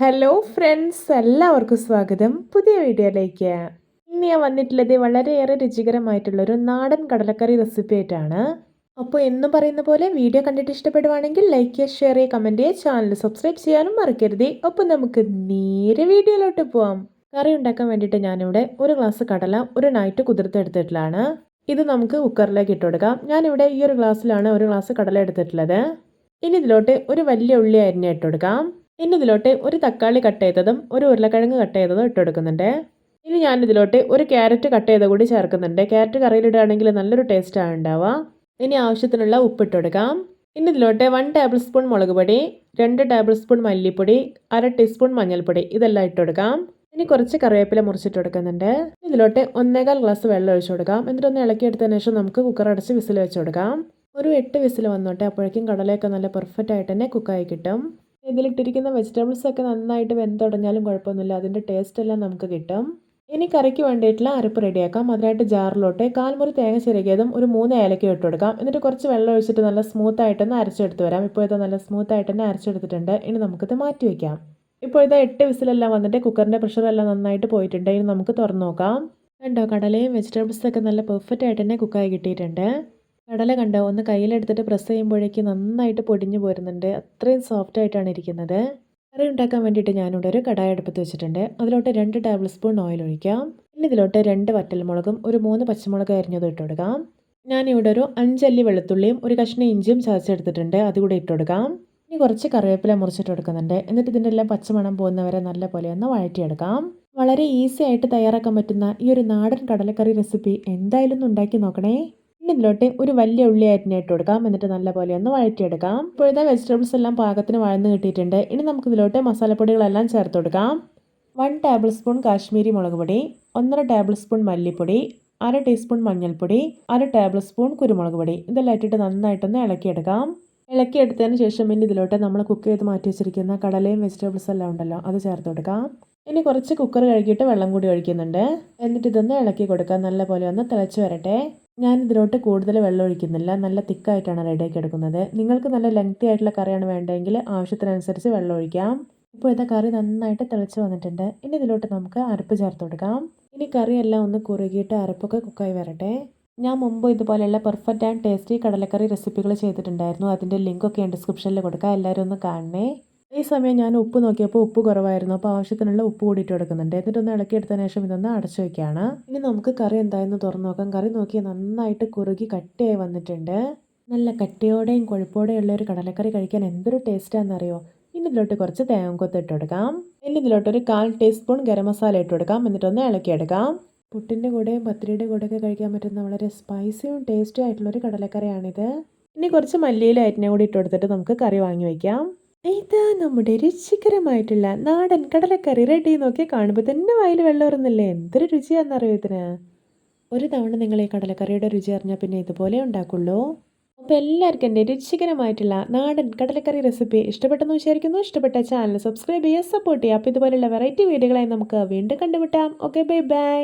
Hello friends എല്ലാവർക്കും സ്വാഗതം. പുതിയ വീഡിയോയിലേക്ക്. ഇന്ന് ഞാൻ വന്നിട്ടുള്ളത് വളരെയേറെ രുചികരമായിട്ടുള്ളൊരു നാടൻ കടലക്കറി റെസിപ്പി ആയിട്ടാണ്. അപ്പോൾ എന്നും പറയുന്ന പോലെ വീഡിയോ കണ്ടിട്ട് ഇഷ്ടപ്പെടുവാണെങ്കിൽ ലൈക്ക് ചെയ്യുക ഷെയർ ചെയ്യുക കമന്റ് ചെയ്യുക ചാനൽ സബ്സ്ക്രൈബ് ചെയ്യാനും മറക്കരുത്. അപ്പോൾ നമുക്ക് നേരെ വീഡിയോയിലോട്ട് പോവാം. കറി ഉണ്ടാക്കാൻ വേണ്ടിയിട്ട് ഞാനിവിടെ ഒരു ഗ്ലാസ് കടല ഒരു നൈറ്റ് കുതിർത്തെടുത്തിട്ടുള്ളതാണ് ഇത് നമുക്ക് കുക്കറിലേക്ക് ഇട്ട് കൊടുക്കാം. ഞാനിവിടെ ഈ ഒരു ഗ്ലാസ്സിലാണ് ഒരു ഗ്ലാസ് കടല എടുത്തിട്ടുള്ളത്. ഇനി ഇതിലോട്ട് ഒരു വലിയ ഉള്ളി അരിഞ്ഞ് ഇട്ട് കൊടുക്കാം. ഇനി ഇതിലോട്ട് ഒരു തക്കാളി കട്ട് ചെയ്തതും ഒരു ഉരുളക്കിഴങ്ങ് കട്ട് ചെയ്തതും ഇട്ട് കൊടുക്കുന്നുണ്ട് ഇനി ഞാൻ ഇതിലോട്ട് ഒരു ക്യാരറ്റ് കട്ട് ചെയ്ത കൂടി ചേർക്കുന്നുണ്ട്. ക്യാരറ്റ് കറിയിലിടുകയാണെങ്കിൽ നല്ലൊരു ടേസ്റ്റാണ് ഉണ്ടാവുക. ഇനി ആവശ്യത്തിനുള്ള ഉപ്പ് കൊടുക്കാം ഇനി ഇതിലോട്ട് വൺ ടേബിൾ സ്പൂൺ മുളക് പൊടി രണ്ട് ടേബിൾ സ്പൂൺ മല്ലിപ്പൊടി അര ടീസ്പൂൺ മഞ്ഞൾപ്പൊടി ഇതെല്ലാം ഇട്ട് കൊടുക്കാം ഇനി കുറച്ച് കറിവേപ്പില മുറിച്ചിട്ട് കൊടുക്കുന്നുണ്ട് ഇതിലോട്ട് ഒന്നേകാൽ ഗ്ലാസ് വെള്ളം ഒഴിച്ചു കൊടുക്കാം. എന്നിട്ട് എന്നിട്ടൊന്ന് ഇളക്കിയെടുത്തതിന് ശേഷം നമുക്ക് കുക്കർ അടച്ച് വിസിൽ വെച്ച് കൊടുക്കാം. ഒരു എട്ട് വിസിൽ വന്നോട്ടെ അപ്പോഴേക്കും കടലയൊക്കെ നല്ല പെർഫെക്റ്റ് ആയിട്ട് തന്നെ കുക്കായി കിട്ടും. ഇതിലിട്ടിരിക്കുന്ന വെജിറ്റബിൾസ് ഒക്കെ നന്നായിട്ട് വെന്തുടഞ്ഞാലും കുഴപ്പമൊന്നുമില്ല. അതിന്റെ ടേസ്റ്റ് എല്ലാം നമുക്ക് കിട്ടും. ഇനി കറിക്ക് വേണ്ടിയിട്ടുള്ള അരപ്പ് റെഡിയാക്കാം. അതിനായിട്ട് ജാറിലോട്ട് കാൽമുറി തേങ്ങ ചിരകിയതും ഒരു മൂന്ന് ഏലക്ക ഇട്ട് കൊടുക്കാം. എന്നിട്ട് കുറച്ച് വെള്ളം ഒഴിച്ചിട്ട് നല്ല സ്മൂത്ത് ആയിട്ടൊന്ന് അരച്ചെടുത്ത് വരാം. ഇപ്പോൾ ഇത് നല്ല സ്മൂത്ത് ആയിട്ട് തന്നെ അരച്ചെടുത്തിട്ടുണ്ട്. ഇനി നമുക്കിത് മാറ്റി വയ്ക്കാം ഇപ്പോൾ ഇത് എട്ട് വിസിലെല്ലാം വന്നിട്ട് കുക്കറിന്റെ പ്രഷറെല്ലാം നന്നായിട്ട് പോയിട്ടുണ്ട്. ഇനി നമുക്ക് തുറന്നു നോക്കാം. കണ്ടോ കടലയും വെജിറ്റബിൾസൊക്കെ നല്ല പെർഫെക്റ്റ് ആയിട്ട് തന്നെ കുക്കായി കിട്ടിയിട്ടുണ്ട്. കടല കണ്ടോ? ഒന്ന് കയ്യിലെടുത്തിട്ട് പ്രസ് ചെയ്യുമ്പോഴേക്ക് നന്നായിട്ട് പൊടിഞ്ഞു പോരുന്നുണ്ട്. അത്രയും സോഫ്റ്റ് ആയിട്ടാണ് ഇരിക്കുന്നത്. കറി ഉണ്ടാക്കാൻ വേണ്ടിയിട്ട് ഞാനിവിടെ ഒരു കടായ അടുപ്പത്ത് വെച്ചിട്ടുണ്ട്. അതിലോട്ട് രണ്ട് ടേബിൾ സ്പൂൺ ഓയിൽ ഒഴിക്കാം. പിന്നെ ഇതിലോട്ട് രണ്ട് വറ്റൽമുളകും ഒരു മൂന്ന് പച്ചമുളക് അരിഞ്ഞത് ഇട്ട് കൊടുക്കാം. ഞാനിവിടെ ഒരു അഞ്ചല്ലി വെളുത്തുള്ളിയും ഒരു കഷ്ണം ഇഞ്ചിയും ചതച്ചെടുത്തിട്ടുണ്ട്. അതുകൂടെ ഇട്ട് കൊടുക്കാം. ഇനി കുറച്ച് കറിവേപ്പില മുറിച്ചിട്ട് കൊടുക്കുന്നുണ്ട്. എന്നിട്ട് ഇതിന്റെ എല്ലാം പച്ചമണം പോകുന്നവരെ നല്ല പോലെ ഒന്ന് വഴറ്റിയെടുക്കാം. വളരെ ഈസി ആയിട്ട് തയ്യാറാക്കാൻ പറ്റുന്ന ഈ ഒരു നാടൻ കടലക്കറി റെസിപ്പി എന്തായാലും ഒന്ന് ഉണ്ടാക്കി നോക്കണേ. ഇനി ഒരു വലിയ ഉള്ളി അരിഞ്ഞിട്ട് കൊടുക്കാം. എന്നിട്ട് നല്ലപോലെ ഒന്ന് വഴറ്റിയെടുക്കാം. ഇപ്പോഴത്തെ വെജിറ്റബിൾസ് എല്ലാം പാകത്തിന് വഴന്ന് കിട്ടിയിട്ടുണ്ട്. ഇനി നമുക്ക് ഇതിലോട്ട് മസാലപ്പൊടികളെല്ലാം ചേർത്ത് കൊടുക്കാം. വൺ ടേബിൾ സ്പൂൺ കാശ്മീരി മുളക് പൊടി ഒന്നര ടേബിൾ സ്പൂൺ മല്ലിപ്പൊടി അര ടീസ്പൂൺ മഞ്ഞൾപ്പൊടി അര ടേബിൾ സ്പൂൺ കുരുമുളക് പൊടി. ഇതെല്ലാം ഇട്ടിട്ട് നന്നായിട്ടൊന്ന് ഇളക്കിയെടുക്കാം. ഇളക്കിയെടുത്തതിന് ശേഷം ഇനി ഇതിലോട്ട് നമ്മൾ കുക്ക് ചെയ്ത് മാറ്റി വെച്ചിരിക്കുന്ന കടലയും വെജിറ്റബിൾസ് എല്ലാം ഉണ്ടല്ലോ അത് ചേർത്ത് കൊടുക്കാം. ഇനി കുറച്ച് കുക്കർ കഴുകിയിട്ട് വെള്ളം കൂടി ഒഴിക്കുന്നുണ്ട്. എന്നിട്ട് ഇതൊന്ന് ഇളക്കി കൊടുക്കാം. നല്ലപോലെ ഒന്ന് തിളച്ച് വരട്ടെ. ഞാൻ ഇതിലോട്ട് കൂടുതൽ വെള്ളം ഒഴിക്കുന്നില്ല നല്ല തിക്കായിട്ടാണ് റെഡിയാക്കി എടുക്കുന്നത്. നിങ്ങൾക്ക് നല്ല ലെങ്തി ആയിട്ടുള്ള കറിയാണ് വേണ്ടതെങ്കിൽ ആവശ്യത്തിനനുസരിച്ച് വെള്ളം ഒഴിക്കാം ഇപ്പോൾ ഇതാ കറി നന്നായിട്ട് തിളച്ച് വന്നിട്ടുണ്ട്. ഇനി ഇതിലോട്ട് നമുക്ക് അരപ്പ് ചേർത്ത് കൊടുക്കാം. ഇനി കറിയെല്ലാം ഒന്ന് കുറുകിയിട്ട് അരപ്പൊക്കെ കുക്കായി വരട്ടെ. ഞാൻ മുമ്പ് ഇതുപോലെയുള്ള പെർഫെക്റ്റ് ആൻഡ് ടേസ്റ്റി കടലക്കറി റെസിപ്പികൾ ചെയ്തിട്ടുണ്ടായിരുന്നു. അതിന്റെ ലിങ്കൊക്കെ ഞാൻ ഡിസ്ക്രിപ്ഷനിൽ കൊടുക്കാം. എല്ലാവരും ഒന്ന് കാണണേ. ഈ സമയം ഞാൻ ഉപ്പ് നോക്കിയപ്പോൾ ഉപ്പ് കുറവായിരുന്നു. അപ്പോൾ ആവശ്യത്തിനുള്ള ഉപ്പ് കൂടിയിട്ട് കൊടുക്കുന്നുണ്ട്. എന്നിട്ടൊന്ന് ഇളക്കിയെടുത്തതിന് ശേഷം ഇതൊന്ന് അടച്ചു വയ്ക്കുകയാണ്. ഇനി നമുക്ക് കറി എന്തായെന്ന് തുറന്നു നോക്കാം. കറി നോക്കി നന്നായിട്ട് കുറുകി കട്ടിയായി വന്നിട്ടുണ്ട്. നല്ല കട്ടിയോടെയും കൊഴുപ്പോടെയും ഉള്ള ഒരു കടലക്കറി കഴിക്കാൻ എന്തൊരു ടേസ്റ്റാണെന്നറിയോ? ഇനി ഇതിലോട്ട് കുറച്ച് തേങ്ങക്കൊത്ത് ഇട്ട് കൊടുക്കാം. ഇനി ഇതിലോട്ട് ഒരു കാൽ ടീസ്പൂൺ ഗരം മസാല ഇട്ട് കൊടുക്കാം. എന്നിട്ടൊന്ന് ഇളക്കിയെടുക്കാം പുട്ടിന്റെ കൂടെയും പത്തിരിയുടെ കൂടെയൊക്കെ കഴിക്കാൻ പറ്റുന്ന വളരെ സ്പൈസിയും ടേസ്റ്റും ആയിട്ടുള്ളൊരു കടലക്കറിയാണിത്. ഇനി കുറച്ച് മല്ലിയില അരിഞ്ഞ കൂടി ഇട്ട് കൊടുത്തിട്ട് നമുക്ക് കറി വാങ്ങി വയ്ക്കാം. ഇതാ നമ്മുടെ രുചികരമായിട്ടുള്ള നാടൻ കടലക്കറി റെഡി നോക്കി കാണുമ്പോൾ തന്നെ വായിൽ വെള്ളം വരുന്നില്ലേ എന്തൊരു രുചിയാണെന്നറിയോ ഇതിന്? ഒരു തവണ നിങ്ങൾ ഈ കടലക്കറിയുടെ രുചി അറിഞ്ഞാൽ പിന്നെ ഇതുപോലെ ഉണ്ടാക്കുള്ളൂ. അപ്പോൾ എല്ലാവർക്കും എന്റെ രുചികരമായിട്ടുള്ള നാടൻ കടലക്കറി റെസിപ്പി ഇഷ്ടപ്പെട്ടെന്ന് വിചാരിക്കുന്നു. ഇഷ്ടപ്പെട്ട ചാനൽ സബ്സ്ക്രൈബ് ചെയ്യുക സപ്പോർട്ട് ചെയ്യുക. അപ്പോൾ ഇതുപോലെയുള്ള വെറൈറ്റി വീഡിയോകളായി നമുക്ക് വീണ്ടും കണ്ടുമുട്ടാം. Okay bye bye